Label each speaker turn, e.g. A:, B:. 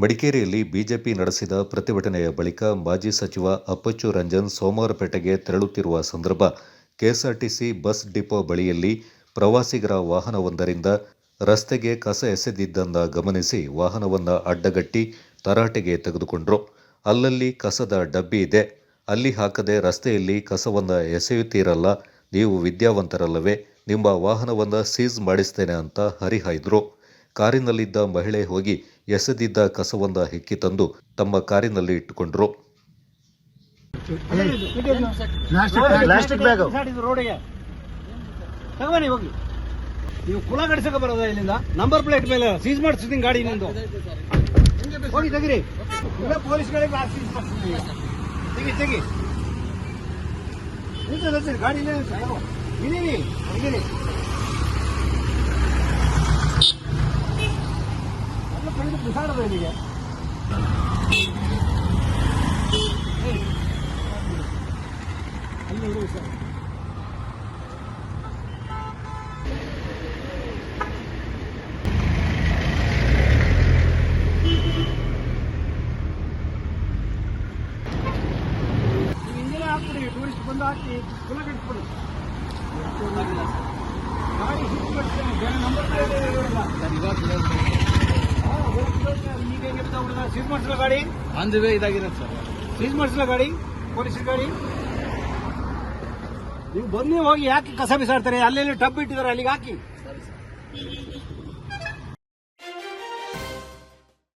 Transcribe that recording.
A: ಮಡಿಕೇರಿಯಲ್ಲಿ ಬಿಜೆಪಿ ನಡೆಸಿದ ಪ್ರತಿಭಟನೆಯ ಬಳಿಕ ಮಾಜಿ ಸಚಿವ ಅಪ್ಪಚ್ಚು ರಂಜನ್ ಸೋಮವಾರಪೇಟೆಗೆ ತೆರಳುತ್ತಿರುವ ಸಂದರ್ಭ ಕೆಎಸ್ಆರ್ಟಿಸಿ ಬಸ್ ಡಿಪೋ ಬಳಿಯಲ್ಲಿ ಪ್ರವಾಸಿಗರ ವಾಹನವೊಂದರಿಂದ ರಸ್ತೆಗೆ ಕಸ ಎಸೆದಿದ್ದನ್ನ ಗಮನಿಸಿ ವಾಹನವನ್ನು ಅಡ್ಡಗಟ್ಟಿ ತರಾಟೆಗೆ ತೆಗೆದುಕೊಂಡ್ರು. ಅಲ್ಲಲ್ಲಿ ಕಸದ ಡಬ್ಬಿ ಇದೆ. ಅಲ್ಲಿ ಹಾಕದೆ ರಸ್ತೆಯಲ್ಲಿ ಕಸವನ್ನು ಎಸೆಯುತ್ತೀರಲ್ಲ, ನೀವು ವಿದ್ಯಾವಂತರಲ್ಲವೇ, ನಿಮ್ಮ ವಾಹನವನ್ನು ಸೀಸ್ ಮಾಡಿಸ್ತೇನೆ ಅಂತ ಹರಿಹಾಯ್ದ್ರು. ಕಾರಿನಲ್ಲಿದ್ದ ಮಹಿಳೆ ಹೋಗಿ ಎಸೆದಿದ್ದ ಕಸವನ್ನ ಹೆಕ್ಕಿ ತಂದು ತಮ್ಮ ಕಾರಿನಲ್ಲಿ ಇಟ್ಟುಕೊಂಡ್ರು.
B: ನೀವು ಕುಲ ಗಡಿಸಕ ಬರೋದ ಇಲ್ಲಿಂದ? ನಂಬರ್ ಪ್ಲೇಟ್ ಮೇಲೆ ಸೀಸ್ ಮಾಡಿಸ್ತೀನಿ ಗಾಡಿ ನಿಂದು. ಹೋಗಿ ತೆಗಿರಿ. ಇಲ್ಲ ಪೊಲೀಸ್ಗಳಿಗೆ ಆ ಸೀಸ್ ಮಾಡಿಸ್ತೀನಿ ತೆಗಿ ತೆಗಿ. ಗಾಡಿ ಇಲ್ಲೇ ಇಲ್ಲಿ ತಗೋ. ಇಳೀರಿ, ಇಳೀರಿ. ಎಲ್ಲ ತೆಗೆದು ಬಿಸಾಡೋದು ಇಲ್ಲಿಗೆ ಏಯ್. ಅಲ್ಲಿ ಇಡು ಸರ್ ನೀವು ಇಂಜಿನ್ ಹಾಕ್ಬಿಡಿ ಟೂರಿಸ್ಟ್ ಬಂದು ಹಾಕಿ ಕುಲ ಕಟ್ಬಿಡಿ ಗಾಡಿ ಹಿಟ್ ಮಾಡ್ತೇನೆ ಬೇರೆ ನಂಬರ್ ಪ್ಲೇಟ್ ಇರೋಲ್ಲ ಸೀಸ್ ಮಾಡಿಸಲ ಗಾಡಿ?
C: On the way sir.
B: Seize ಮಾಡಿಸಲ ಗಾಡಿ? ಪೊಲೀಸರ ಗಾಡಿ? ನೀವು ಬನ್ನಿ ಹೋಗಿ ಯಾಕೆ ಕಸ ಬಿಸಾಡ್ತಾರೆ? ಅಲ್ಲೆಲ್ಲಿ ಟಬ್ ಇಟ್ಟಿದ್ದಾರೆ ಅಲ್ಲಿಗೆ ಹಾಕಿ.